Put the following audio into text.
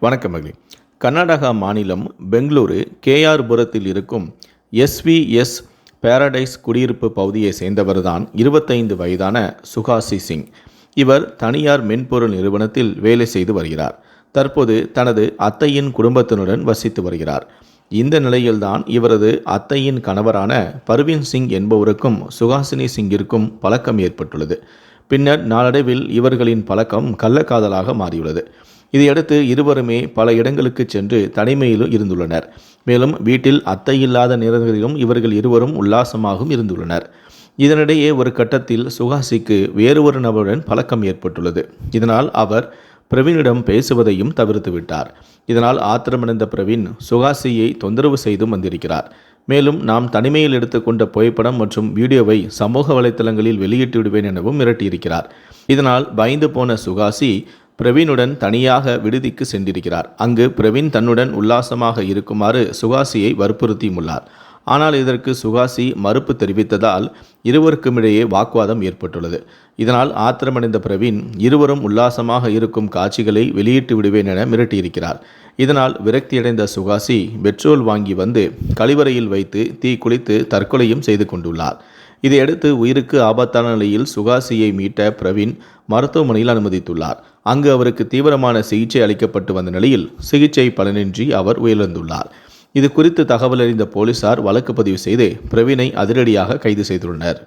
வணக்கம் மகளே. கர்நாடகா மாநிலம் பெங்களூரு கேஆர்புரத்தில் இருக்கும் எஸ்விஎஸ் பாரடைஸ் குடியிருப்பு பகுதியை சேர்ந்தவர்தான் இருபத்தைந்து வயதான சுகாசி சிங். இவர் தனியார் மென்பொருள் நிறுவனத்தில் வேலை செய்து வருகிறார். தற்போது தனது அத்தையின் குடும்பத்தினருடன் வசித்து வருகிறார். இந்த நிலையில்தான் இவரது அத்தையின் கணவரான பர்வீன் சிங் என்பவருக்கும் சுகாசினி சிங்கிற்கும் பழக்கம் ஏற்பட்டுள்ளது. பின்னர் நாளடைவில் இவர்களின் பழக்கம் கள்ளக்காதலாக மாறியுள்ளது. இதையடுத்து இருவருமே பல இடங்களுக்கு சென்று தனிமையிலும் இருந்துள்ளனர். மேலும் வீட்டில் அத்தை இல்லாத நேரங்களிலும் இவர்கள் இருவரும் உல்லாசமாகவும் இருந்துள்ளனர். இதனிடையே ஒரு கட்டத்தில் சுகாசிக்கு வேறு ஒரு நபருடன் பழக்கம் ஏற்பட்டுள்ளது. இதனால் அவர் பிரவீனிடம் பேசுவதையும் தவிர்த்து விட்டார். இதனால் ஆத்திரமடைந்த பிரவீன் சுகாசியை தொந்தரவு செய்தும் வந்திருக்கிறார். மேலும் நாம் தனிமையில் எடுத்துக்கொண்ட புகைப்படம் மற்றும் வீடியோவை சமூக வலைத்தளங்களில் வெளியிட்டு விடுவேன் எனவும் மிரட்டியிருக்கிறார். இதனால் பயந்து போன சுகாசி பிரவீனுடன் தனியாக விடுதிக்கு சென்றிருக்கிறார். அங்கு பிரவீன் தன்னுடன் உல்லாசமாக இருக்குமாறு சுகாசியை வற்புறுத்தியுள்ளார். ஆனால் இதற்கு சுகாசி மறுப்பு தெரிவித்ததால் இருவருக்குமிடையே வாக்குவாதம் ஏற்பட்டுள்ளது. இதனால் ஆத்திரமடைந்த பிரவீன் இருவரும் உல்லாசமாக இருக்கும் காட்சிகளை வெளியிட்டு விடுவேன் என மிரட்டியிருக்கிறார். இதனால் விரக்தியடைந்த சுகாசி பெட்ரோல் வாங்கி வந்து கழிவறையில் வைத்து தீ குளித்து தற்கொலையும் செய்து கொண்டுள்ளார். இதையடுத்து உயிருக்கு ஆபத்தான நிலையில் சுகாசியை மீட்ட பிரவீன் மருத்துவமனையில் அனுமதித்துள்ளார். அங்கு அவருக்கு தீவிரமான சிகிச்சை அளிக்கப்பட்டு வந்த நிலையில் சிகிச்சை பலனின்றி அவர் உயிரிழந்துள்ளார். இது குறித்து தகவல் அறிந்த போலீசார் வழக்கு பதிவு செய்து பிரவீனை அதிரடியாக கைது செய்துள்ளனர்.